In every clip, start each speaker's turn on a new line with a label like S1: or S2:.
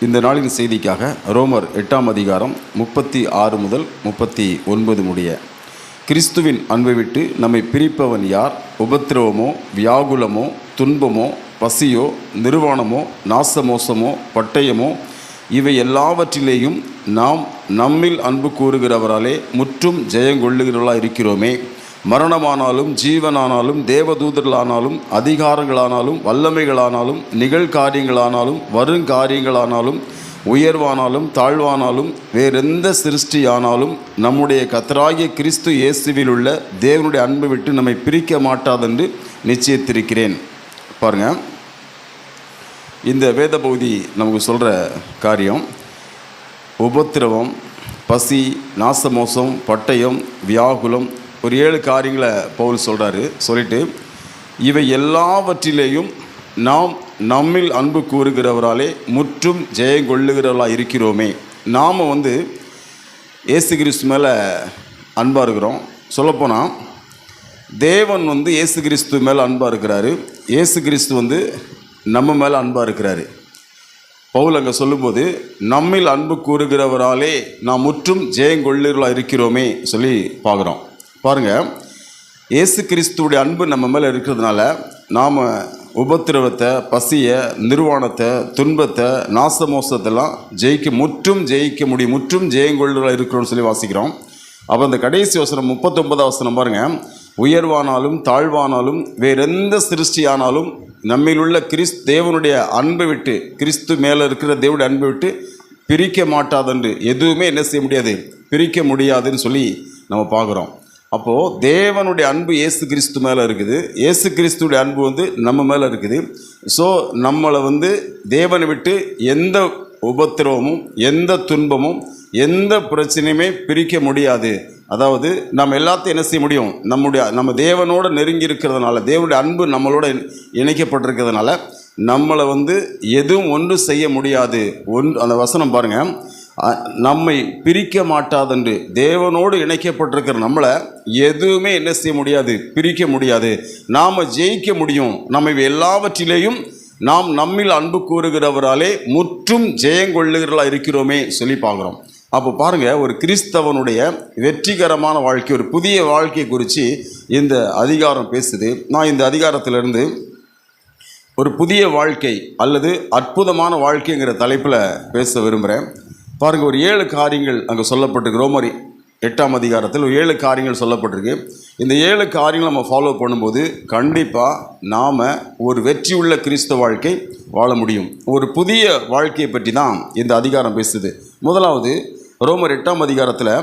S1: இந்த நாளின் செய்திக்காக ரோமர் எட்டாம் அதிகாரம் முப்பத்தி ஆறு முதல் முப்பத்தி ஒன்பது முடிய. கிறிஸ்துவின் அன்பை விட்டு நம்மை பிரிப்பவன் யார்? உபத்திரவமோ வியாகுலமோ துன்பமோ பசியோ நிர்வாணமோ நாசமோசமோ பட்டயமோ இவை எல்லாவற்றிலேயும் நாம் நம்மில் அன்பு கூறுகிறவராலே முற்றும் ஜெயங்கொள்ளுகிறவர்களாக இருக்கிறோமே மரணமானாலும் ஜீவனானாலும் தேவதூதர்களானாலும் அதிகாரங்களானாலும் வல்லமைகளானாலும் நிகழ்காரியங்களானாலும் வருங்காரியங்களானாலும் உயர்வானாலும் தாழ்வானாலும் வேறெந்த சிருஷ்டியானாலும் நம்முடைய கத்தராகிய கிறிஸ்து இயேசுவில் உள்ள தேவனுடைய அன்பு விட்டு நம்மை பிரிக்க மாட்டாதென்று நிச்சயித்திருக்கிறேன். பாருங்க. இந்த வேத பகுதி நமக்கு சொல்கிற காரியம் உபத்திரவம் பசி நாசமோசம் பட்டயம் வியாகுலம் ஒரு ஏழு காரியங்களை பவுல் சொல்கிறாரு சொல்லிட்டு இவை எல்லாவற்றிலேயும் நாம் நம்மில் அன்பு கூறுகிறவராலே முற்றும் ஜெயம் கொள்ளுகிறவர்களாக இருக்கிறோமே. நாம் வந்து ஏசு கிறிஸ்து மேலே அன்பாக இருக்கிறோம். சொல்லப்போனால் தேவன் வந்து இயேசு கிறிஸ்து மேலே அன்பாக இருக்கிறாரு. ஏசு கிறிஸ்து வந்து நம்ம மேலே அன்பாக இருக்கிறாரு. பவுல் அங்கே சொல்லும்போது நம்மில் அன்பு கூறுகிறவராலே நாம் முற்றும் ஜெயங்கொள்ளிர்களாக இருக்கிறோமே சொல்லி பார்க்குறோம். பாருங்கள் இயேசு கிறிஸ்துவோடைய அன்பு நம்ம மேலே இருக்கிறதுனால நாம் உபத்திரவத்தை பசியை நிர்வாணத்தை துன்பத்தை நாசமோசத்தெல்லாம் ஜெயிக்க முற்றும் ஜெயிக்க முடியும் முற்றும் ஜெயங்கொள்ளர்களாக இருக்கிறோம்னு சொல்லி வாசிக்கிறோம். அப்போ அந்த கடைசி வசனம் முப்பத்தொன்பதாம் வசனம் பாருங்கள் உயர்வானாலும் தாழ்வானாலும் வேறெந்த சிருஷ்டியானாலும் நம்மிலுள்ள கிறிஸ் தேவனுடைய அன்பை விட்டு கிறிஸ்து மேலே இருக்கிற தேவனுடைய அன்பை விட்டு பிரிக்க மாட்டாதென்று எதுவுமே என்ன செய்ய முடியாது பிரிக்க முடியாதுன்னு சொல்லி நம்ம பார்க்குறோம். அப்போது தேவனுடைய அன்பு ஏசு கிறிஸ்து மேலே இருக்குது. ஏசு கிறிஸ்துடைய அன்பு வந்து நம்ம மேலே இருக்குது. ஸோ நம்மளை வந்து தேவனை விட்டு எந்த உபத்திரவமும் எந்த துன்பமும் எந்த பிரச்சனையுமே பிரிக்க முடியாது. அதாவது நம்ம எல்லாத்தையும் என்ன செய்ய முடியும்? நம்முடைய நம்ம தேவனோடு நெருங்கி இருக்கிறதுனால தேவனுடைய அன்பு நம்மளோட இணைக்கப்பட்டிருக்கிறதுனால நம்மளை வந்து எதுவும் ஒன்று செய்ய முடியாது. ஒன் அந்த வசனம் பாருங்கள் நம்மை பிரிக்க மாட்டாதென்று தேவனோடு இணைக்கப்பட்டிருக்கிற நம்மளை எதுவுமே என்ன செய்ய முடியாது பிரிக்க முடியாது. நாம் ஜெயிக்க முடியும். நம்ம எல்லாவற்றிலேயும் நாம் நம்மில் அன்பு கூறுகிறவராலே முற்றும் ஜெயங்கொள்ளுகிறவர்களாக இருக்கிறோமே சொல்லி பார்க்குறோம். அப்போ பாருங்கள் ஒரு கிறிஸ்தவனுடைய வெற்றிகரமான வாழ்க்கை ஒரு புதிய வாழ்க்கையை குறித்து இந்த அதிகாரம் பேசுது. நான் இந்த அதிகாரத்திலிருந்து ஒரு புதிய வாழ்க்கை அல்லது அற்புதமான வாழ்க்கைங்கிற தலைப்பில் பேச விரும்புகிறேன். பாருங்கள் ஒரு ஏழு காரியங்கள் அங்கே சொல்லப்பட்டிருக்கு. ரோமரி எட்டாம் அதிகாரத்தில் ஒரு ஏழு காரியங்கள் சொல்லப்பட்டிருக்கு. இந்த ஏழு காரியங்களை நம்ம ஃபாலோ பண்ணும்போது கண்டிப்பாக நாம் ஒரு வெற்றி உள்ள கிறிஸ்தவ வாழ்க்கை வாழ முடியும். ஒரு புதிய வாழ்க்கையை பற்றி தான் இந்த அதிகாரம் பேசுது. முதலாவது ரோமர் எட்டாம் அதிகாரத்தில்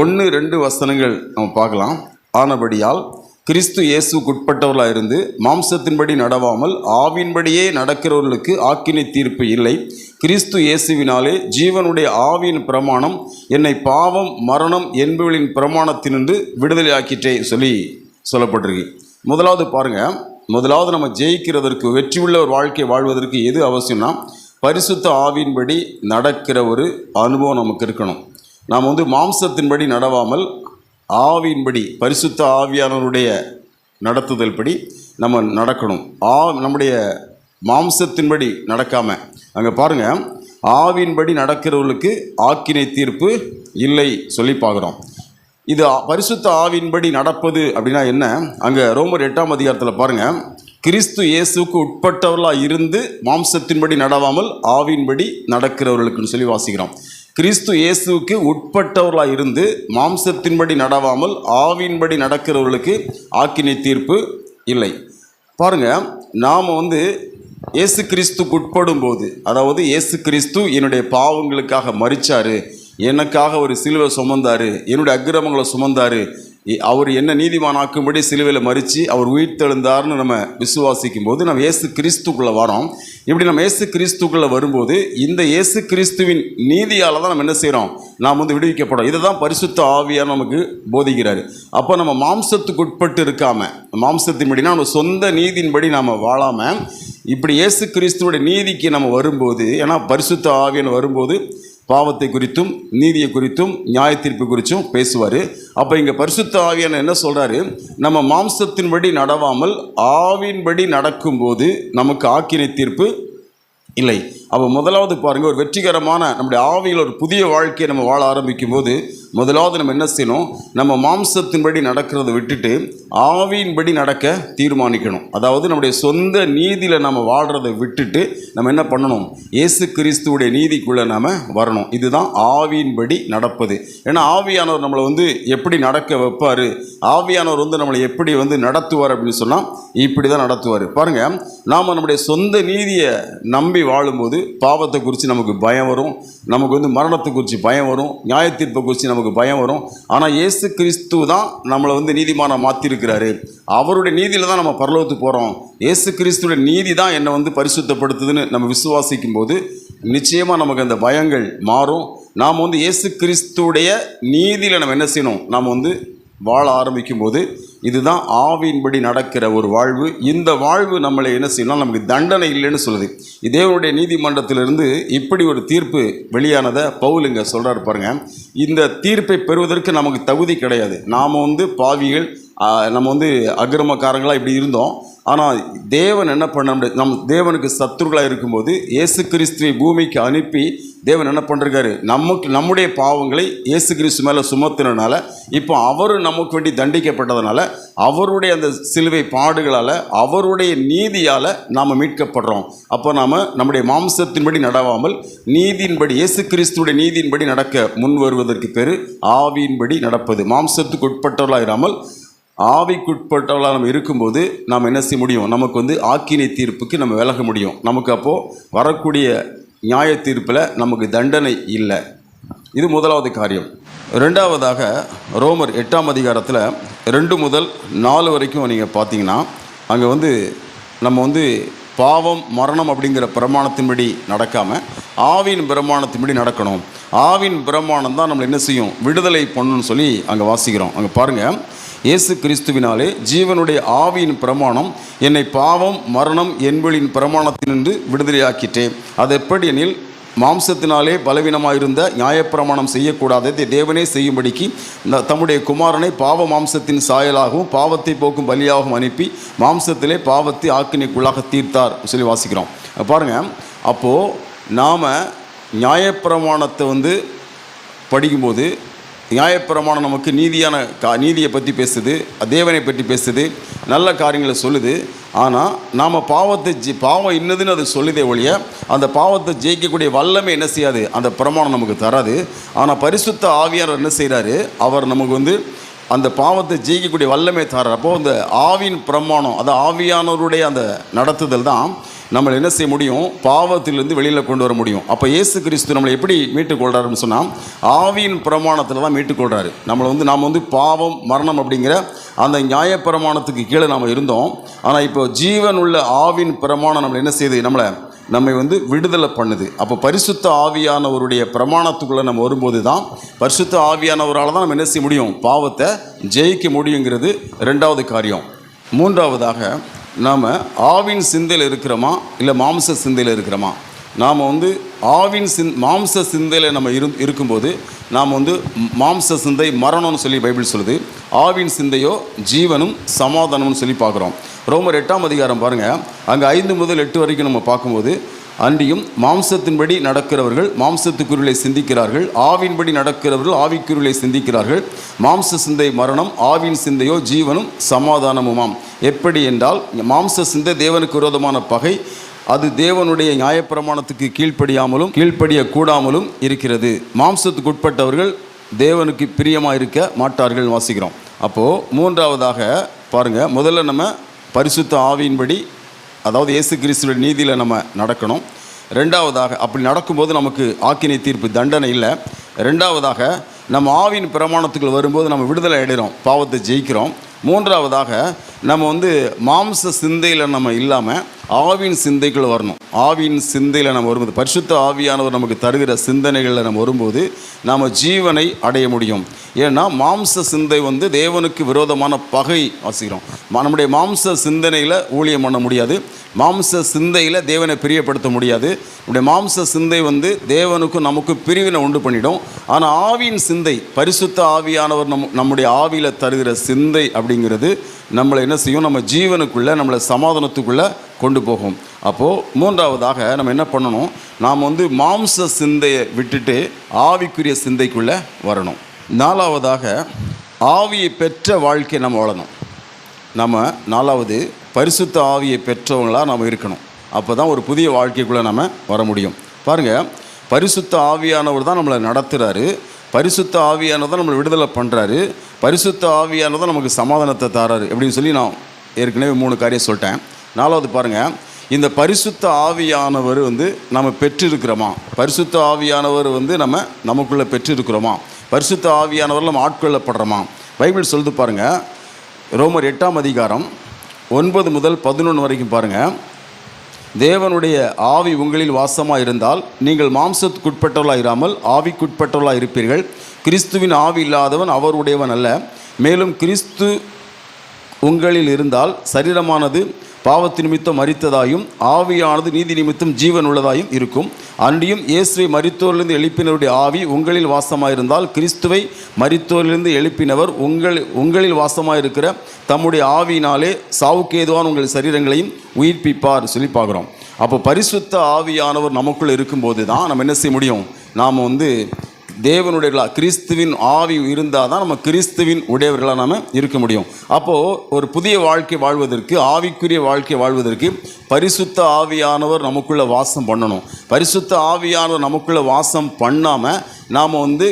S1: ஒன்று ரெண்டு வசனங்கள் நம்ம பார்க்கலாம். ஆனபடியால் கிறிஸ்து இயேசுக்குட்பட்டவர்களாக இருந்து மாம்சத்தின்படி நடவாமல் ஆவின்படியே நடக்கிறவர்களுக்கு ஆக்கினை தீர்ப்பு இல்லை. கிறிஸ்து இயேசுவினாலே ஜீவனுடைய ஆவியின் பிரமாணம் என்னை பாவம் மரணம் என்பவர்களின் பிரமாணத்தினின்று விடுதலையாக்கிட்டே சொல்லி சொல்லப்பட்டிருக்கு. முதலாவது பாருங்கள் முதலாவது நம்ம ஜெயிக்கிறதற்கு வெற்றி உள்ள ஒரு வாழ்க்கை வாழ்வதற்கு எது அவசியம்னா பரிசுத்த ஆவியின்படி நடக்கிற ஒரு அனுபவம் நமக்கு இருக்கணும். நாம் வந்து மாம்சத்தின்படி நடவாமல் ஆவியின்படி பரிசுத்த ஆவியானவருடைய நடத்துதல் படி நம்ம நடக்கணும். ஆ நம்முடைய மாம்சத்தின்படி நடக்காமல் அங்கே பாருங்கள் ஆவின்படி நடக்கிறவர்களுக்கு ஆக்கினை தீர்ப்பு இல்லை சொல்லி பார்க்குறோம். இது பரிசுத்த ஆவின்படி நடப்பது அப்படின்னா என்ன? அங்கே ரோமர் எட்டாம் அதிகாரத்தில் பாருங்கள் கிறிஸ்து இயேசுக்கு உட்பட்டவர்களாக இருந்து மாம்சத்தின்படி நடவாமல் ஆவின்படி நடக்கிறவர்களுக்குன்னு சொல்லி வாசிக்கிறோம். கிறிஸ்து இயேசுவுக்கு உட்பட்டவர்களாக இருந்து மாம்சத்தின்படி நடவாமல் ஆவின்படி நடக்கிறவர்களுக்கு ஆக்கினை தீர்ப்பு இல்லை. பாருங்கள் நாம் வந்து இயேசு கிறிஸ்துக்கு உட்படும் போது அதாவது இயேசு கிறிஸ்து என்னுடைய பாவங்களுக்காக மறிச்சாரு எனக்காக ஒரு சிலுவை சுமந்தார் என்னுடைய அக்கிரமங்களை சுமந்தார் அவர் என்ன நீதிமானாக்கும்படி சிலுவையில் மறித்து அவர் உயிர்த்தெழுந்தார்னு நம்ம விசுவாசிக்கும் போது நம்ம இயேசு கிறிஸ்துக்குள்ளே வரோம். இப்படி நம்ம இயேசு கிறிஸ்துக்குள்ளே வரும்போது இந்த இயேசு கிறிஸ்துவின் நீதியால் தான் நம்ம என்ன செய்கிறோம் நாம் வந்து விடுவிக்கப்படும் இதை தான் பரிசுத்த ஆவியாக நமக்கு போதிக்கிறாரு. அப்போ நம்ம மாம்சத்துக்கு உட்பட்டு இருக்காமல் மாம்சத்தின்படினா நம்ம சொந்த நீதியின்படி நாம் வாழாமல் இப்படி இயேசு கிறிஸ்துவோட நீதிக்கு நம்ம வரும்போது ஏன்னா பரிசுத்த ஆவியன் வரும்போது பாவத்தை குறித்தும் நீதியை குறித்தும் நியாய தீர்ப்பு குறித்தும் பேசுவார். அப்போ இங்கே பரிசுத்த ஆவியான என்ன சொல்கிறாரு நம்ம மாம்சத்தின்படி நடவாமல் ஆவின்படி நடக்கும்போது நமக்கு ஆக்கினை தீர்ப்பு இல்லை. அப்போ முதலாவது பாருங்கள் ஒரு வெற்றிகரமான நம்முடைய ஆவியில் ஒரு புதிய வாழ்க்கையை நம்ம வாழ ஆரம்பிக்கும் போது முதலாவது நம்ம என்ன செய்யணும்? நம்ம மாம்சத்தின்படி நடக்கிறத விட்டுட்டு ஆவியின்படி நடக்க தீர்மானிக்கணும். அதாவது நம்முடைய சொந்த நீதியில் நம்ம வாழ்கிறத விட்டுட்டு நம்ம என்ன பண்ணணும்? இயேசு கிறிஸ்துவுடைய நீதிக்குள்ளே நாம் வரணும். இதுதான் ஆவியின்படி நடப்பது. ஏன்னா ஆவியானவர் நம்மளை வந்து எப்படி நடக்க வைப்பார்? ஆவியானவர் வந்து நம்மளை எப்படி வந்து நடத்துவார் அப்படின்னு சொன்னால் இப்படி தான் நடத்துவார். பாருங்க நாம் நம்முடைய சொந்த நீதியை நம்பி வாழும்போது பாவத்தை குறித்து நமக்கு பயம் வரும். நமக்கு வந்து மரணத்தை குறித்து பயம் வரும். நியாயத்தீர்ப்பை குறித்து நமக்கு நமக்கு பயம் வரும். ஆனால் இயேசு கிறிஸ்து தான் நம்மளை வந்து நீதிமானாக மாற்றிருக்கிறாரு அவருடைய நீதியில் தான் நம்ம பரலோகத்துக்கு போகிறோம் இயேசு கிறிஸ்துடைய நீதி தான் என்னை வந்து பரிசுத்தப்படுத்துதுன்னு நம்ம விசுவாசிக்கும் போது நிச்சயமாக நமக்கு அந்த பயங்கள் மாறும். நாம் வந்து இயேசு கிறிஸ்துடைய நீதியில் நம்ம என்ன செய்யணும்? நாம் வந்து வாழ ஆரம்பிக்கும் போது இதுதான் ஆவியின்படி நடக்கிற ஒரு வாழ்வு. இந்த வாழ்வு நம்மளை என்ன செய்யணும் நமக்கு தண்டனை இல்லைன்னு சொல்லுது. இதேவனுடைய நீதிமன்றத்திலிருந்து இப்படி ஒரு தீர்ப்பு வெளியானதை பவுல் இங்கே பாருங்கள் இந்த தீர்ப்பை பெறுவதற்கு நமக்கு தகுதி கிடையாது. நாம் வந்து பாவிகள் நம்ம வந்து அக்கிரமக்காரங்களாக இப்படி இருந்தோம். ஆனால் தேவன் என்ன பண்ண முடியாது. நம் தேவனுக்கு சத்துருக்களாக இருக்கும்போது இயேசு கிறிஸ்துவை பூமிக்கு அனுப்பி தேவன் என்ன பண்ணுறாரு நமக்கு நம்முடைய பாவங்களை இயேசு கிறிஸ்து மேலே சுமத்தினால இப்போ அவர் நமக்கு வேண்டி தண்டிக்கப்பட்டதுனால அவருடைய அந்த சிலுவை பாடுகளால் அவருடைய நீதியால் நாம் மீட்கப்படுறோம். அப்போ நாம் நம்முடைய மாம்சத்தின்படி நடவாமல் நீதியின்படி இயேசு கிறிஸ்துடைய நீதியின்படி நடக்க முன் வருவதற்கு பேர் ஆவியின்படி நடப்பது. மாம்சத்துக்கு உட்பட்டவர்களாக இராமல் ஆவிக்குட்பட்டவளாக நம்ம இருக்கும்போது நாம் என்ன செய்ய முடியும்? நமக்கு வந்து ஆக்கினை தீர்ப்புக்கு நம்ம விலக முடியும். நமக்கு அப்போது வரக்கூடிய நியாய தீர்ப்பில் நமக்கு தண்டனை இல்லை. இது முதலாவது காரியம். ரெண்டாவதாக ரோமர் எட்டாம் அதிகாரத்தில் ரெண்டு முதல் நாலு வரைக்கும் நீங்கள் பார்த்தீங்கன்னா அங்கே வந்து நம்ம வந்து பாவம் மரணம் அப்படிங்கிற பிரமாணத்தின்படி நடக்காமல் ஆவின் பிரமாணத்தின்படி நடக்கணும். ஆவின் பிரமாணம் தான் நம்மளை என்ன செய்யும்? விடுதலை பண்ணணும்னு சொல்லி அங்கே வாசிக்கிறோம். அங்கே பாருங்கள் இயேசு கிறிஸ்துவினாலே ஜீவனுடைய ஆவியின் பிரமாணம் என்னை பாவம் மரணம் என்பளின் பிரமாணத்தினின்று விடுதலையாக்கிட்டேன். அது எப்படி எனில் மாம்சத்தினாலே பலவீனமாயிருந்த நியாயப்பிரமாணம் செய்யக்கூடாததை. தேவனே செய்யும்படிக்கு இந்த தம்முடைய குமாரனை பாவ மாம்சத்தின் சாயலாகவும் பாவத்தை போக்கும் பலியாகவும் அனுப்பி மாம்சத்திலே பாவத்தை ஆக்கினைக்குள்ளாக தீர்த்தார் சொல்லி வாசிக்கிறோம். பாருங்கள் அப்போது நாம் நியாயப்பிரமாணத்தை வந்து படிக்கும்போது நியாயப்பிரமாணம் நமக்கு நீதியான கா நீதியை பற்றி பேசுது தேவனை பற்றி பேசுது நல்ல காரியங்களை சொல்லுது. ஆனால் நாம் பாவத்தை ஜெ பாவம் இன்னதுன்னு அது சொல்லுதே ஒழிய அந்த பாவத்தை ஜெயிக்கக்கூடிய வல்லமை என்ன செய்யாது? அந்த பிரமாணம் நமக்கு தராது. ஆனால் பரிசுத்த ஆவியார் என்ன செய்கிறாரு அவர் நமக்கு வந்து அந்த பாவத்தை ஜெயிக்கக்கூடிய வல்லமை தரார். அப்போது அந்த ஆவியின் பிரமாணம் அது ஆவியானவருடைய அந்த நடத்துதல் தான். நம்மளை என்ன செய்ய முடியும்? பாவத்திலிருந்து வெளியில் கொண்டு வர முடியும். அப்போ இயேசு கிறிஸ்து நம்மளை எப்படி மீட்டுக்கொள்கிறாருன்னு சொன்னால் ஆவியின் பிரமாணத்தில் தான் மீட்டுக்கொள்கிறாரு நம்மளை வந்து நாம் வந்து பாவம் மரணம் அப்படிங்கிற அந்த நியாய பிரமாணத்துக்கு கீழே நாம் இருந்தோம். ஆனால் இப்போ ஜீவன் உள்ள ஆவின் பிரமாணம் நம்மளை என்ன செய்யுது நம்மளை நம்மை வந்து விடுதலை பண்ணுது. அப்போ பரிசுத்த ஆவியானவருடைய பிரமாணத்துக்குள்ளே நம்ம வரும்போது தான் பரிசுத்த ஆவியானவரால் தான் நம்ம என்ன செய்ய முடியும்? பாவத்தை ஜெயிக்க முடியுங்கிறது ரெண்டாவது காரியம். மூன்றாவதாக நாம் ஆவின் சிந்தையில் இருக்கிறோமா? இல்லை மாம்ச சிந்தையில் இருக்கிறோமா? நாம் வந்து ஆவின் சிந் மாம்ச சிந்தையில் நம்ம இரு இருக்கும்போது நாம் வந்து மாம்ச சிந்தை மரணம்னு சொல்லி பைபிள் சொல்லுது. ஆவின் சிந்தையோ ஜீவனும் சமாதானம்னு சொல்லி பார்க்குறோம். ரோமர் எட்டாம் அதிகாரம் பாருங்கள் அங்கே ஐந்து முதல் எட்டு வரைக்கும் நம்ம பார்க்கும்போது அன்றியும் மாம்சத்தின்படி நடக்கிறவர்கள் மாம்சத்துக்குருளை சிந்திக்கிறார்கள். ஆவின்படி நடக்கிறவர்கள் ஆவிக்குருளை சிந்திக்கிறார்கள். மாம்ச சிந்தை மரணம் ஆவின் சிந்தையோ ஜீவனும் சமாதானமுமாம். எப்படி என்றால் மாம்ச சிந்தை தேவனுக்கு விரோதமான பகை. அது தேவனுடைய நியாயப்பிரமாணத்துக்கு கீழ்ப்படியாமலும் கீழ்ப்படிய கூடாமலும் இருக்கிறது. மாம்சத்துக்கு உட்பட்டவர்கள் தேவனுக்கு பிரியமாக இருக்க மாட்டார்கள் வாசிக்கிறோம். அப்போது மூன்றாவதாக பாருங்கள் முதல்ல நம்ம பரிசுத்த ஆவியின்படி அதாவது இயேசு கிறிஸ்துவின் நீதியில் நம்ம நடக்கணும். ரெண்டாவதாக அப்படி நடக்கும்போது நமக்கு ஆக்கினை தீர்ப்பு தண்டனை இல்லை. ரெண்டாவதாக நம்ம ஆவின் பிரமாணத்துக்குள் வரும்போது நம்ம விடுதலை அடைகிறோம் பாவத்தை ஜெயிக்கிறோம். மூன்றாவதாக நம்ம வந்து மாம்ச சிந்தையில் நம்ம இல்லாமல் ஆவின் சிந்தைக்குள்ளே வரணும். ஆவின் சிந்தையில் நம்ம வரும்போது பரிசுத்த ஆவியானவர் நமக்கு தருகிற சிந்தனைகளில் நம்ம வரும்போது நாம் ஜீவனை அடைய முடியும். ஏன்னா மாம்ச சிந்தை வந்து தேவனுக்கு விரோதமான பகை வாசிக்கிறோம் நம்முடைய மாம்ச சிந்தனையில் ஊழியம் பண்ண முடியாது. மாம்ச சிந்தையில் தேவனை பிரியப்படுத்த முடியாது. நம்முடைய மாம்ச சிந்தை வந்து தேவனுக்கும் நமக்கு பிரிவினை உண்டு பண்ணிடும். ஆனால் ஆவியின் சிந்தை பரிசுத்த ஆவியானவர் நம் நம்முடைய ஆவியில் தருகிற சிந்தை அப்படிங்கிறது நம்மளை என்ன செய்யும்? நம்ம ஜீவனுக்குள்ளே நம்மளை சமாதானத்துக்குள்ளே கொண்டு போகும். அப்போது மூன்றாவதாக நம்ம என்ன பண்ணணும்? நாம் வந்து மாம்ச சிந்தையை விட்டுட்டு ஆவிக்குரிய சிந்தைக்குள்ளே வரணும். நாலாவதாக ஆவியை பெற்ற வாழ்க்கையை நம்ம வாழணும். நம்ம நாலாவது பரிசுத்த ஆவியை பெற்றவங்களாக நம்ம இருக்கணும். அப்போ தான் ஒரு புதிய வாழ்க்கைக்குள்ளே நம்ம வர முடியும். பாருங்கள் பரிசுத்த ஆவியானவர் தான் நம்மளை நடத்துகிறாரு பரிசுத்த ஆவியானதான் நம்மளை விடுதலை பண்ணுறாரு பரிசுத்த ஆவியானதான் தான் நமக்கு சமாதானத்தை தராரு அப்படின்னு சொல்லி நான் ஏற்கனவே மூணு காரியம் சொல்லிட்டேன். நாலாவது பாருங்கள் இந்த பரிசுத்த ஆவியானவர் வந்து நம்ம பெற்றிருக்கிறோமா? பரிசுத்த ஆவியானவர் வந்து நம்ம நமக்குள்ளே பெற்றிருக்கிறோமா? பரிசுத்த ஆவியானவர் நம்ம ஆட்கொள்ளப்படுறோமா? பைபிள் சொல்லுது பாருங்கள் ரோமர் எட்டாம் அதிகாரம் ஒன்பது முதல் பதினொன்று வரைக்கும் பாருங்கள் தேவனுடைய ஆவி உங்களில் வாசமாக இருந்தால் நீங்கள் மாம்சத்துக்குட்பட்டவர்களாக இராமல் ஆவிக்குட்பட்டவர்களாக இருப்பீர்கள் கிறிஸ்துவின் ஆவி இல்லாதவன் அவருடையவன் அல்ல. மேலும் கிறிஸ்து உங்களில் இருந்தால் சரீரமானது பாவத்து நிமித்தம் மறித்ததாயும் ஆவியானது நீதி நிமித்தம் ஜீவன் உள்ளதாயும் இருக்கும். அன்றியும் இயேசுவை மறித்தோரிலிருந்து எழுப்பினருடைய ஆவி உங்களில் வாசமாயிருந்தால் கிறிஸ்துவை மரித்தோரிலிருந்து எழுப்பினவர் உங்கள் உங்களில் வாசமாயிருக்கிற தம்முடைய ஆவியினாலே சாவுக்கு ஏதுவான உங்கள் சரீரங்களையும் உயிர்ப்பிப்பார் சொல்லி பார்க்குறோம். அப்போ பரிசுத்த ஆவியானவர் நமக்குள்ளே இருக்கும்போது தான் நம்ம என்ன செய்ய முடியும்? நாம் வந்து தேவனுடைய கிறிஸ்துவின் ஆவி இருந்தால் தான் நம்ம கிறிஸ்துவின் உடையவர்களாக நாம் இருக்க முடியும். அப்போது ஒரு புதிய வாழ்க்கை வாழ்வதற்கு ஆவிக்குரிய வாழ்க்கை வாழ்வதற்கு பரிசுத்த ஆவியானவர் நமக்குள்ளே வாசம் பண்ணணும். பரிசுத்த ஆவியானவர் நமக்குள்ளே வாசம் பண்ணாமல் நாம் வந்து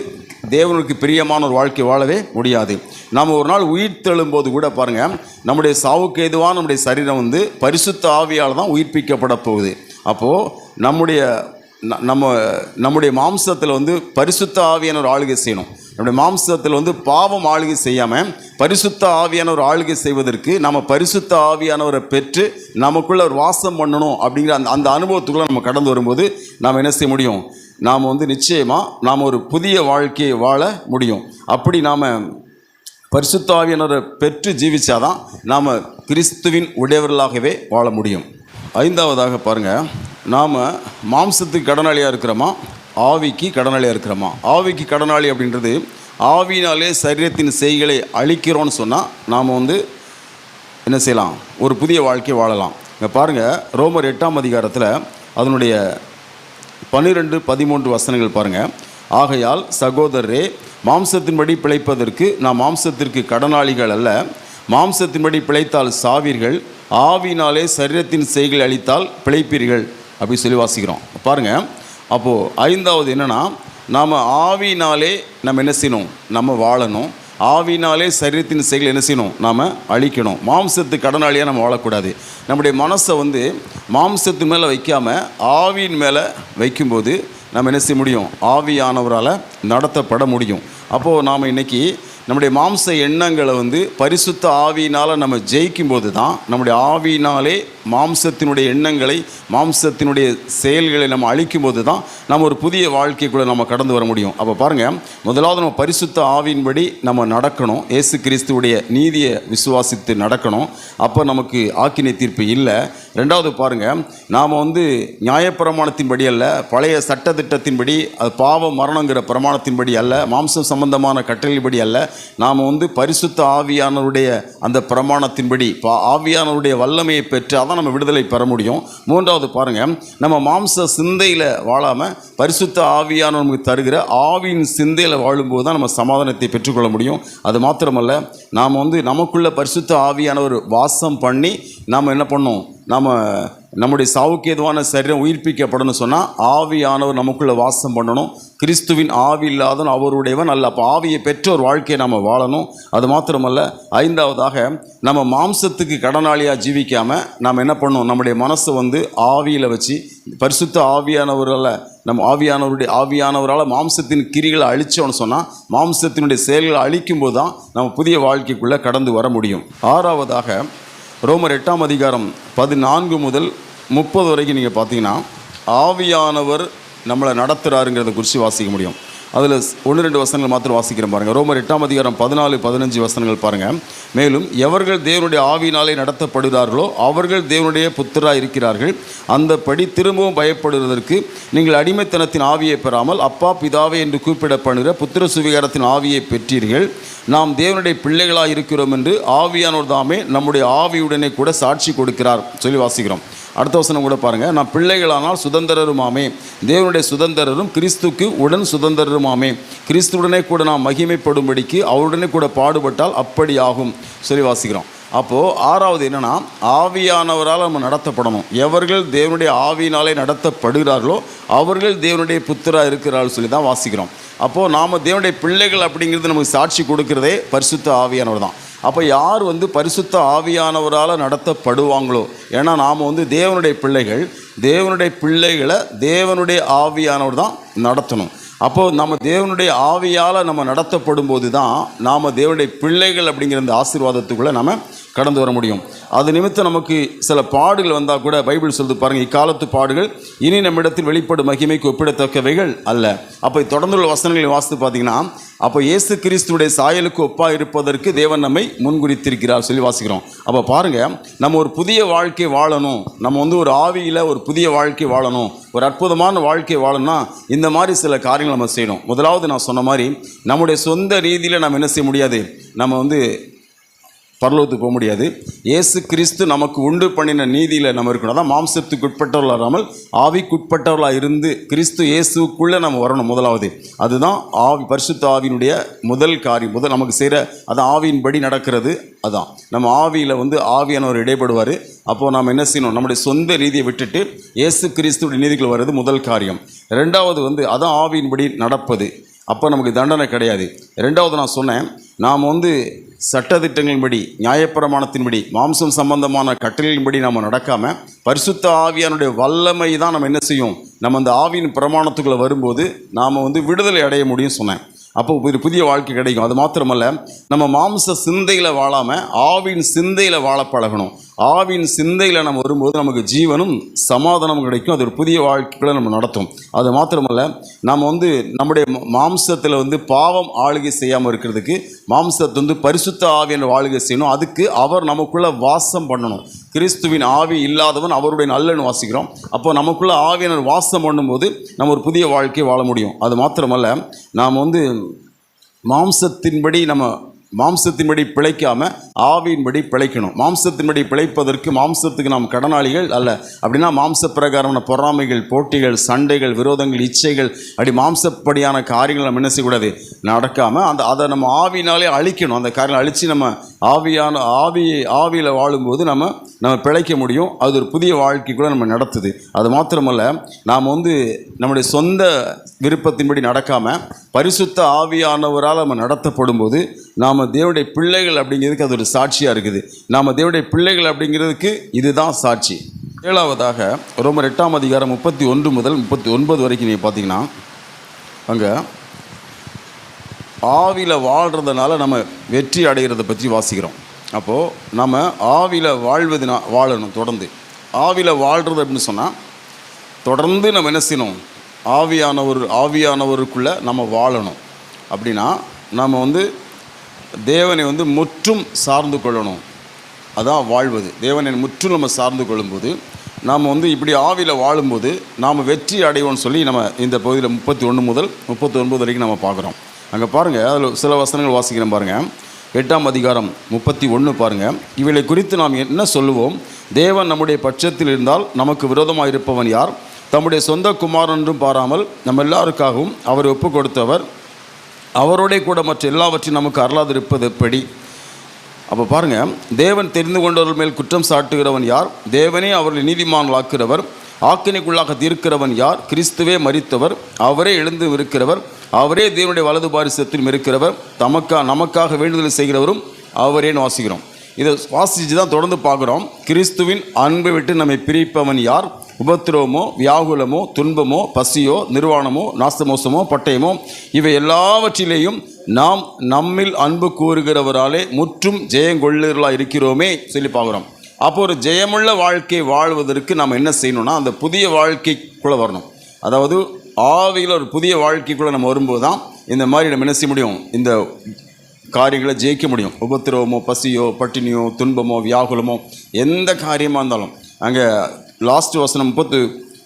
S1: தேவனுக்கு பிரியமான ஒரு வாழ்க்கை வாழவே முடியாது. நாம் ஒரு நாள் உயிர் தெழும்போது கூட பாருங்கள் நம்முடைய சாவுக்கு எதுவான நம்முடைய சரீரம் வந்து பரிசுத்த ஆவியால் தான் உயிர்ப்பிக்கப்பட போகுது. அப்போது நம்முடைய நம்ம நம்முடைய மாம்சத்தில் வந்து பரிசுத்த ஆவியான ஒரு ஆளுகை செய்யணும். நம்முடைய மாம்சத்தில் வந்து பாவம் ஆளுகை செய்யாமல் பரிசுத்த ஆவியான ஒரு ஆளுகை செய்வதற்கு நம்ம பரிசுத்த ஆவியானவரை பெற்று நமக்குள்ள ஒரு வாசம் பண்ணணும் அப்படிங்கிற அந்த அந்த அனுபவத்துக்குள்ளே நம்ம கடந்து வரும்போது நாம் என்ன செய்ய முடியும்? நாம் வந்து நிச்சயமாக நாம் ஒரு புதிய வாழ்க்கையை வாழ முடியும். அப்படி நாம் பரிசுத்த ஆவியானவரை பெற்று ஜீவிச்சாதான் நாம் கிறிஸ்துவின் உடையவர்களாகவே வாழ முடியும். ஐந்தாவதாக பாருங்கள் நாம் மாம்சத்துக்கு கடனாளியாக இருக்கிறோமா? ஆவிக்கு கடனாளியாக இருக்கிறோமா? ஆவிக்கு கடனாளி அப்படின்றது ஆவினாலே சரீரத்தின் செய்களை அழிக்கிறோன்னு சொன்னால் நாம் வந்து என்ன செய்யலாம்? ஒரு புதிய வாழ்க்கையை வாழலாம். இங்கே பாருங்கள் ரோமர் எட்டாம் அதிகாரத்தில் அதனுடைய பன்னிரெண்டு பதிமூன்று வசனங்கள் பாருங்கள் ஆகையால் சகோதரரே மாம்சத்தின்படி பிழைப்பதற்கு நாம் மாம்சத்திற்கு கடனாளிகள் அல்ல. மாம்சத்தின்படி பிழைத்தால் சாவீர்கள். ஆவினாலே சரீரத்தின் செய்கள் அளித்தால் பிழைப்பீர்கள் அப்படி சொல்லி வாசிக்கிறோம். பாருங்கள் அப்போது ஐந்தாவது என்னென்னா நாம் ஆவினாலே நம்ம என்ன செய்யணும்? நம்ம வாழணும். ஆவினாலே சரீரத்தின் செயல் என்ன செய்யணும்? நாம் அழிக்கணும். மாம்சத்து கடனாளியாக நம்ம வாழக்கூடாது. நம்முடைய மனசை வந்து மாம்சத்து மேலே வைக்காமல் ஆவியின் மேலே வைக்கும்போது நம்ம என்ன செய்ய முடியும்? ஆவியானவரால் நடத்தப்பட முடியும். அப்போது நாம் இன்றைக்கி நம்முடைய மாம்ச எண்ணங்களை வந்து பரிசுத்த ஆவியினால் நம்ம ஜெயிக்கும்போது தான் நம்முடைய ஆவியினாலே மாம்சத்தினுடைய எண்ணங்களை மாம்சத்தினுடைய செயல்களை நம்ம அழிக்கும் போது தான் நம்ம ஒரு புதிய வாழ்க்கைக்குள்ளே நம்ம கடந்து வர முடியும். அப்போ பாருங்கள் முதலாவது நம்ம பரிசுத்த ஆவின்படி நம்ம நடக்கணும். ஏசு கிறிஸ்துவுடைய நீதியை விசுவாசித்து நடக்கணும். அப்போ நமக்கு ஆக்கினை தீர்ப்பு இல்லை. ரெண்டாவது பாருங்கள் நாம் வந்து நியாயப்பிரமாணத்தின்படி அல்ல பழைய சட்டத்திட்டத்தின்படி அது பாவ மரணங்கிற பிரமாணத்தின்படி அல்ல மாம்சம் சம்பந்தமான கட்டளைப்படி அல்ல. நாம் வந்து பரிசுத்த ஆவியானவருடைய அந்த பிரமாணத்தின்படி பா ஆவியானவருடைய வல்லமையை பெற்று அதான் நம்ம விடுதலை பெற முடியும். மூன்றாவது பாருங்கள் நம்ம மாம்ச சிந்தையில் வாழாமல் பரிசுத்த ஆவியான நமக்கு தருகிற ஆவியின் சிந்தையில் வாழும்போது தான் நம்ம சமாதானத்தை பெற்றுக்கொள்ள முடியும். அது மாத்திரமல்ல நாம் வந்து நமக்குள்ள பரிசுத்த ஆவியானவர் வாசம் பண்ணி நாம் என்ன பண்ணோம் நாம் நம்முடைய சாவுக்கு எதுவான சரீரம் உயிர்ப்பிக்கப்படணும்னு சொன்னால் ஆவியானவர் நமக்குள்ளே வாசம் பண்ணணும். கிறிஸ்துவின் ஆவி இல்லாதவன் அவருடையவன் அல்ல. அப்போ ஆவியை பெற்ற ஒரு வாழ்க்கையை நம்ம வாழணும். அது மாத்திரமல்ல ஐந்தாவதாக நம்ம மாம்சத்துக்கு கடனாளியாக ஜீவிக்காமல் நாம் என்ன பண்ணணும்? நம்முடைய மனசை வந்து ஆவியில் வச்சு பரிசுத்த ஆவியானவரால் நம்ம ஆவியானவருடைய ஆவியானவரால் மாம்சத்தின் கிரிகளை அழிச்சோன்னு சொன்னால் மாம்சத்தினுடைய செயல்களை அழிக்கும்போது தான் நம்ம புதிய வாழ்க்கைக்குள்ளே கடந்து வர முடியும். ஆறாவதாக ரோமர் எட்டாம் அதிகாரம் பதினான்கு முதல் முப்பது வரைக்கும் நீங்கள் பார்த்தீங்கன்னா ஆவியானவர் நம்மளை நடத்துகிறாருங்கிறத குறித்து வாசிக்க முடியும். அதில் ஒன்று ரெண்டு வசனங்கள் மாத்திரம் வாசிக்கிறேன் பாருங்கள் ரோமர் எட்டாம் அதிகாரம் பதினாலு பதினஞ்சு வசனங்கள் பாருங்கள் மேலும் எவர்கள் தேவனுடைய ஆவியினாலே நடத்தப்படுகிறார்களோ அவர்கள் தேவனுடைய புத்தராக இருக்கிறார்கள். அந்தபடி திரும்பவும் பயப்படுவதற்கு நீங்கள் அடிமைத்தனத்தின் ஆவியை பெறாமல் அப்பா பிதாவே என்று கூப்பிடப்படுகிற புத்திர சுவிகாரத்தின் ஆவியை பெற்றீர்கள். நாம் தேவனுடைய பிள்ளைகளாக இருக்கிறோம் என்று ஆவியானோர் தாமே நம்முடைய ஆவியுடனே கூட சாட்சி கொடுக்கிறார். சொல்லி வாசிக்கிறோம். அடுத்த வசனம் கூட பாருங்கள் நான் பிள்ளைகளானால் சுதந்திரருமாமே. தேவனுடைய சுதந்திரரும் கிறிஸ்துக்கு உடன் சுதந்திரருமாமே. கிறிஸ்துவுடனே கூட நாம் மகிமைப்படும்படிக்கு அவருடனே கூட பாடுபட்டால் அப்படி ஆகும் சொல்லி வாசிக்கிறோம். அப்போது ஆறாவது என்னென்னா ஆவியானவரால் நம்ம நடத்தப்படணும். எவர்கள் தேவனுடைய ஆவியினாலே நடத்தப்படுகிறார்களோ அவர்கள் தேவனுடைய புத்தராக இருக்கிறார்கள் சொல்லி தான் வாசிக்கிறோம். அப்போது நாம் தேவனுடைய பிள்ளைகள் அப்படிங்கிறது நமக்கு சாட்சி கொடுக்கிறதே பரிசுத்த ஆவியானவர் தான். அப்போ யார் வந்து பரிசுத்த ஆவியானவரால் நடத்தப்படுவாங்களோ? ஏன்னா நாம் வந்து தேவனுடைய பிள்ளைகள் தேவனுடைய பிள்ளைகளை தேவனுடைய ஆவியானவர் தான் நடத்தணும். அப்போது நம்ம தேவனுடைய ஆவியால் நம்ம நடத்தப்படும் போது தான் நாம் தேவனுடைய பிள்ளைகள் அப்படிங்கிற அந்த ஆசீர்வாதத்துக்குள்ளே நம்ம கடந்து வர முடியும். அது நிமித்தம் நமக்கு சில பாடுகள் வந்தால் கூட பைபிள் சொல்லுது பாருங்கள் இக்காலத்து பாடுகள் இனி நம்மிடத்தில் வெளிப்படும் மகிமைக்கு ஒப்பிடத்தக்கவைகள் அல்ல. அப்போ தொடர்ந்துள்ள வசனங்களை வாசித்து பார்த்தீங்கன்னா அப்போ இயேசு கிறிஸ்துடைய சாயலுக்கு ஒப்பாக இருப்பதற்கு தேவன் நம்மை முன்குறித்திருக்கிறார் சொல்லி வாசிக்கிறோம். அப்போ பாருங்கள் நம்ம ஒரு புதிய வாழ்க்கை வாழணும். நம்ம வந்து ஒரு ஆவியில் ஒரு புதிய வாழ்க்கை வாழணும். ஒரு அற்புதமான வாழ்க்கை வாழணும்னா இந்த மாதிரி சில காரியங்கள் நம்ம செய்யணும். முதலாவது நான் சொன்ன மாதிரி நம்முடைய சொந்த ரீதியில் நம்ம என்ன செய்ய முடியாது? நம்ம வந்து பரலோகத்துக்கு போக முடியாது. ஏசு கிறிஸ்து நமக்கு உண்டு பண்ணின நீதியில் நம்ம இருக்கணும். அதான் மாம்சத்துக்கு உட்பட்டவர்களாக இல்லாமல் ஆவிக்குட்பட்டவர்களாக இருந்து கிறிஸ்து இயேசுக்குள்ளே நம்ம வரணும் முதலாவது. அதுதான் ஆவி பரிசுத்த ஆவியினுடைய முதல் காரியம். முதல் நமக்கு செய்கிற அது ஆவியின்படி நடக்கிறது. அதான். நம்ம ஆவியில் வந்து ஆவியானவர் இடைப்படுவார் அப்போது நாம் என்ன செய்யணும்? நம்முடைய சொந்த நீதியை விட்டுட்டு இயேசு கிறிஸ்துடைய நீதிகள் வர்றது முதல் காரியம். ரெண்டாவது வந்து அதான் ஆவியின்படி நடப்பது. அப்போ நமக்கு தண்டனை கிடையாது. ரெண்டாவது நான் சொன்னேன் நாம் வந்து சட்டத்திட்டங்களின்படி நியாயப்பிரமாணத்தின்படி மாம்சம் சம்பந்தமான கட்டளையின்படி நம்ம நடக்காமல் பரிசுத்த ஆவியானுடைய வல்லமை தான் நம்ம என்ன செய்யும்? நம்ம அந்த ஆவியின் பிரமாணத்துக்குள்ளே வரும்போது நாம் வந்து விடுதலை அடைய முடியும் சொன்னேன். அப்போ ஒரு புதிய வாழ்க்கை கிடைக்கும். அது மாத்திரமல்ல நம்ம மாம்ச சிந்தையில் வாழாமல் ஆவின் சிந்தையில் வாழ பழகணும். ஆவின் சிந்தையில் நம்ம வரும்போது நமக்கு ஜீவனும் சமாதானமும் கிடைக்கும். அது ஒரு புதிய வாழ்க்கைகளை நம்ம நடத்தும். அது மாத்திரமல்ல நம்ம வந்து நம்முடைய மாம்சத்தில் வந்து பாவம் ஆளுகை செய்யாமல் இருக்கிறதுக்கு மாம்சத்தை வந்து பரிசுத்த ஆவியான ஆளுகை செய்யணும். அதுக்கு அவர் நமக்குள்ளே வாசம் பண்ணணும். கிறிஸ்துவின் ஆவி இல்லாதவன் அவருடைய நல்லன்னு வாசிக்கிறோம். அப்போ நமக்குள்ளே ஆவியினர் வாசம் பண்ணும்போது நம்ம ஒரு புதிய வாழ்க்கையை வாழ முடியும். அது மாத்திரமல்ல நாம் வந்து மாம்சத்தின்படி நம்ம மாம்சத்தின்படி பிழைக்காம ஆவியின்படி பிழைக்கணும். மாம்சத்தின்படி பிழைப்பதற்கு மாம்சத்துக்கு நாம் கடனாளிகள் அல்ல. அப்படின்னா மாம்ச பிரகாரமான பொறாமைகள் போட்டிகள் சண்டைகள் விரோதங்கள் இச்சைகள் அப்படி மாம்சப்படியான காரியங்கள் நம்ம என்ன செய்யக்கூடாது? நடக்காமல் அந்த அதை நம்ம ஆவினாலே அழிக்கணும். அந்த காரியங்களை அழித்து நம்ம ஆவியான ஆவி ஆவியில் வாழும்போது நம்ம நம்ம பிழைக்க முடியும். அது ஒரு புதிய வாழ்க்கை கூட நம்ம நடத்துது. அது மாத்திரமல்ல நாம் வந்து நம்முடைய சொந்த விருப்பத்தின்படி நடக்காமல் பரிசுத்த ஆவியானவரால் நம்ம நடத்தப்படும் போது நாம் தேவனுடைய பிள்ளைகள் அப்படிங்கிறதுக்கு அது ஒரு சாட்சியாக இருக்குது. நாம் தேவனுடைய பிள்ளைகள் அப்படிங்கிறதுக்கு இதுதான் சாட்சி. ஏழாவதாக ரொம்ப எட்டாம் அதிகாரம் முப்பத்தி ஒன்று முதல் முப்பத்தி ஒன்பது வரைக்கும் நீங்கள் பார்த்தீங்கன்னா அங்கே ஆவியில் வாழ்கிறதுனால நம்ம வெற்றி அடைகிறத பற்றி வாசிக்கிறோம். அப்போது நம்ம ஆவியில் வாழ்வதுனா வாழணும் தொடர்ந்து. ஆவியில் வாழ்கிறது அப்படின்னு சொன்னால் தொடர்ந்து நம்ம என்ன செய்யணும்? ஆவியானவர் ஆவியானவருக்குள்ளே நம்ம வாழணும். அப்படின்னா நம்ம வந்து தேவனை வந்து முற்றும் சார்ந்து கொள்ளணும். அதான் வாழ்வது. தேவனை முற்றும் நம்ம சார்ந்து கொள்ளும்போது நாம் வந்து இப்படி ஆவியில் வாழும்போது நாம் வெற்றி அடைவோம்னு சொல்லி நம்ம இந்த பகுதியில் முப்பத்தி ஒன்று முதல் முப்பத்தி ஒன்பது வரைக்கும் நம்ம பார்க்குறோம். அங்கே பாருங்கள் அதில் சில வசனங்கள் வாசிக்கிறேன் பாருங்கள் எட்டாம் அதிகாரம் முப்பத்தி ஒன்று பாருங்கள் இவளை குறித்து நாம் என்ன சொல்லுவோம்? தேவன் நம்முடைய பட்சத்தில் இருந்தால் நமக்கு விரோதமாக இருப்பவன் யார்? தம்முடைய சொந்த குமாரன் என்றும் பாராமல் நம்ம எல்லாருக்காகவும் அவர் ஒப்பு கொடுத்தவர் அவரோடே கூட மற்ற எல்லாவற்றையும் நமக்கு அருளாதிருப்பது எப்படி? அப்போ பாருங்கள் தேவன் தெரிந்து கொண்டவர்கள் மேல் குற்றம் சாட்டுகிறவன் யார்? தேவனே அவர்களை நீதிமான்களாக்குகிறவர் ஆக்கினைக்குள்ளாக தீர்க்கிறவன் யார்? கிறிஸ்துவே மறித்தவர் அவரே எழுந்து இருக்கிறவர் அவரே தேவனுடைய வலது பாரிசத்திலும் இருக்கிறவர் தமக்கா நமக்காக வேண்டுதல் செய்கிறவரும் அவரேன்னு வாசிக்கிறோம். இதை வாசித்து தான் தொடர்ந்து பார்க்குறோம். கிறிஸ்துவின் அன்பை விட்டு நம்மை பிரிப்பவன் யார்? உபத்திரவமோ வியாகுலமோ துன்பமோ பசியோ நிர்வாணமோ நாஸ்தமோசமோ பட்டயமோ இவை எல்லாவற்றிலேயும் நாம் நம்மில் அன்பு கூறுகிறவராலே முற்றும் ஜெயங்கொள்ளர்களாக இருக்கிறோமே சொல்லி பார்க்குறோம். அப்போ ஒரு ஜெயமுள்ள வாழ்க்கை வாழ்வதற்கு நாம் என்ன செய்யணும்னா அந்த புதிய வாழ்க்கைக்குள்ளே வரணும். அதாவது ஆவியில் ஒரு புதிய வாழ்க்கைக்குள்ளே நம்ம வரும்போது தான் இந்த மாதிரி நம்ம என்ன செய்ய முடியும்? இந்த காரியங்களை ஜெயிக்க முடியும். உபத்திரவமோ பசியோ பட்டினியோ துன்பமோ வியாகுலமோ எந்த காரியமாக இருந்தாலும். அங்கே லாஸ்ட் வசனம் முப்பத்து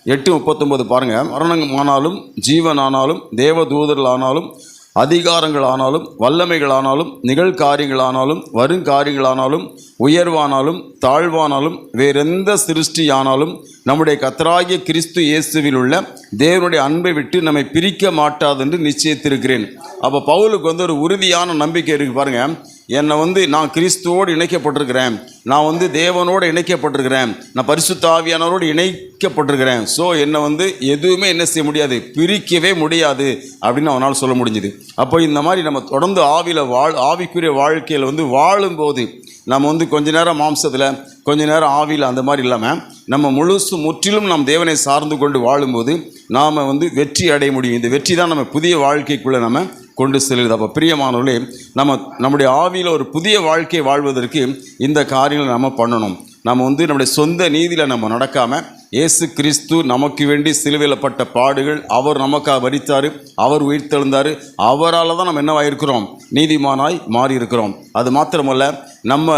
S1: எட்டு முப்பத்தொம்பது பாருங்கள் மரணமானாலும் ஜீவனானாலும் தேவதூதர்களானாலும் அதிகாரங்களானாலும் வல்லமைகளானாலும் நிகழ்காரியங்களானாலும் வருங்காரியங்களானாலும் உயர்வானாலும் தாழ்வானாலும் வேறெந்த சிருஷ்டியானாலும் நம்முடைய கத்தராகிய கிறிஸ்து இயேசுவில் உள்ள தேவனுடைய அன்பை விட்டு நம்மை பிரிக்க மாட்டாதென்று நிச்சயித்திருக்கிறேன். அப்போ பவுலுக்கு வந்து ஒரு உறுதியான நம்பிக்கை இருக்கு பாருங்கள் என்னை வந்து நான் கிறிஸ்துவோடு இணைக்கப்பட்டிருக்கிறேன். நான் வந்து தேவனோடு இணைக்கப்பட்டிருக்கிறேன். நான் பரிசுத்த ஆவியானவரோடு இணைக்கப்பட்டிருக்கிறேன். ஸோ என்னை வந்து எதுவுமே என்ன செய்ய முடியாது. பிரிக்கவே முடியாது அப்படின்னு அவனால் சொல்ல முடிஞ்சுது. அப்போ இந்த மாதிரி நம்ம தொடர்ந்து ஆவியில் வாழ் ஆவிக்குரிய வாழ்க்கையில் வந்து வாழும்போது நம்ம வந்து கொஞ்ச நேரம் மாம்சத்தில் கொஞ்ச நேரம் ஆவியில் அந்த மாதிரி இல்லாமல் நம்ம முழுசு முற்றிலும் நாம் தேவனை சார்ந்து கொண்டு வாழும்போது நாம் வந்து வெற்றி அடைய முடியும். இந்த வெற்றி தான் நம்ம புதிய வாழ்க்கைக்குள்ளே நம்ம கொண்டு செல்கிறது. அப்போ பிரியமானவர்களே நம்ம நம்முடைய ஆவியில் ஒரு புதிய வாழ்க்கையை வாழ்வதற்கு இந்த காரியங்களை நம்ம பண்ணணும். நம்ம வந்து நம்முடைய சொந்த நீதியில் நம்ம நடக்காமல் இயேசு கிறிஸ்து நமக்கு வேண்டி சிலுவையிலப்பட்ட பாடுகள் அவர் நமக்காக வரித்தார் அவர் உயிர் தெழுந்தார் அவரால் தான் நம்ம என்னவாயிருக்கிறோம் நீதிமானாய் மாறி இருக்கிறோம் அது மாத்திரமல்ல நம்ம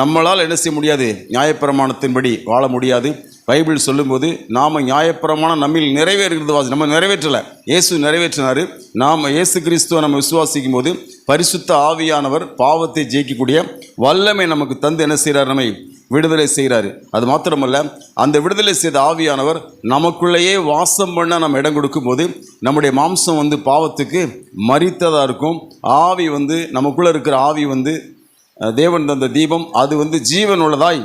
S1: நம்மளால் என்ன செய்ய முடியாது? நியாயப்பிரமாணத்தின்படி வாழ முடியாது. பைபிள் சொல்லும்போது நாம் நியாயப்பிரமாணம் நம்மில் நிறைவேறுகிறது வாசி நம்ம நிறைவேற்றலை. இயேசு நிறைவேற்றினார். நாம் இயேசு கிறிஸ்துவை நம்ம விசுவாசிக்கும் போது பரிசுத்த ஆவியானவர் பாவத்தை ஜெயிக்கக்கூடிய வல்லமை நமக்கு தந்து என்ன செய்கிறார் நம்மை விடுதலை செய்கிறாரு அது மாத்திரமல்ல அந்த விடுதலை செய்த ஆவியானவர் நமக்குள்ளேயே வாசம் பண்ண நம்ம இடம் கொடுக்கும்போது நம்முடைய மாம்சம் வந்து பாவத்துக்கு மறித்ததாக இருக்கும். ஆவி வந்து நமக்குள்ளே இருக்கிற ஆவி வந்து தேவன் தந்த தீபம் அது வந்து ஜீவன் உள்ளதாய்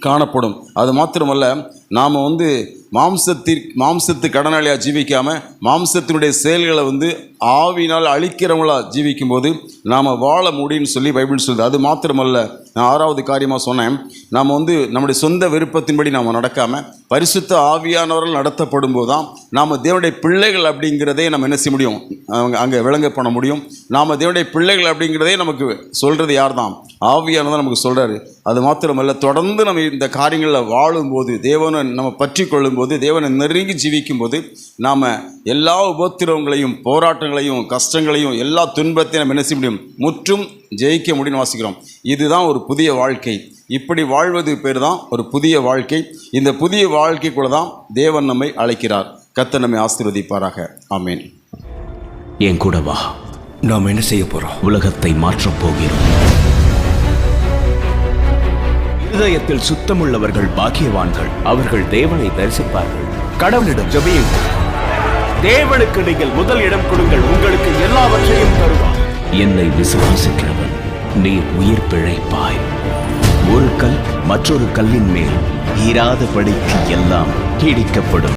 S1: காணப்படும். அது மாத்திரமல்ல நாம் வந்து மாம்சத்திற்கு மாம்சத்து கடனாளியாக ஜீவிக்காமல் மாம்சத்தினுடைய செயல்களை வந்து ஆவினால் அழிக்கிறவங்களாக ஜீவிக்கும்போது நாம் வாழ முடியும்னு சொல்லி பைபிள் சொல்லுது. அது மாத்திரமல்ல நான் ஆறாவது காரியமாக சொன்னேன். நாம் வந்து நம்முடைய சொந்த விருப்பத்தின்படி நாம் நடக்காமல் பரிசுத்த ஆவியானவர்கள் நடத்தப்படும் போது தான் நாம் தேவனுடைய பிள்ளைகள் அப்படிங்கிறதே நம்ம என்ன செய்ய முடியும்? அவங்க அங்கே விளங்க பண்ண முடியும். நாம் தேவனுடைய பிள்ளைகள் அப்படிங்கிறதே நமக்கு சொல்கிறது யார் தான் ஆவியானதான் நமக்கு சொல்கிறாரு அது மாத்திரமல்ல தொடர்ந்து நம்ம இந்த காரியங்களில் வாழும்போது தேவனை நம்ம பற்றி கொள்ளும்போது தேவனை நெருங்கி ஜீவிக்கும் போது நாம் எல்லா உபத்திரவங்களையும் போராட்டங்களையும் கஷ்டங்களையும் எல்லா துன்பத்தையும் நம்ம என்ன செய்ய முடியும்? முற்றும் ஜெயிக்க முடியும்னு வாசிக்கிறோம். இதுதான் ஒரு புதிய வாழ்க்கை. இப்படி வாழ்வது பேர் தான் ஒரு புதிய வாழ்க்கை. இந்த புதிய வாழ்க்கைக்குள்ள தான் தேவன் நம்மை அழைக்கிறார். கர்த்தர் நம்மை ஆசீர்வதிப்பாராக. ஆமேன்.
S2: என் கூட வா.
S3: நாம் என்ன செய்ய போறோம்?
S2: உலகத்தை மாற்றப் போகிறோம். இருதயத்தில் சுத்தமுள்ளவர்கள் பாக்கியவான்கள். அவர்கள் தேவனை தரிசிப்பார்கள். கடவுளிடம் ஜெபியுங்கள். தேவனுக்கு நீங்கள் முதல் இடம் கொடுங்கள். உங்களுக்கு எல்லாவற்றையும் தருவார். என்னை விசுவாசிக்கிறவன் நீ உயிர் பிழைப்பாய். ஒரு கல் மற்றொரு கல்லின் மேல் ஈராதபடிக்கு எல்லாம் இடிக்கப்படும்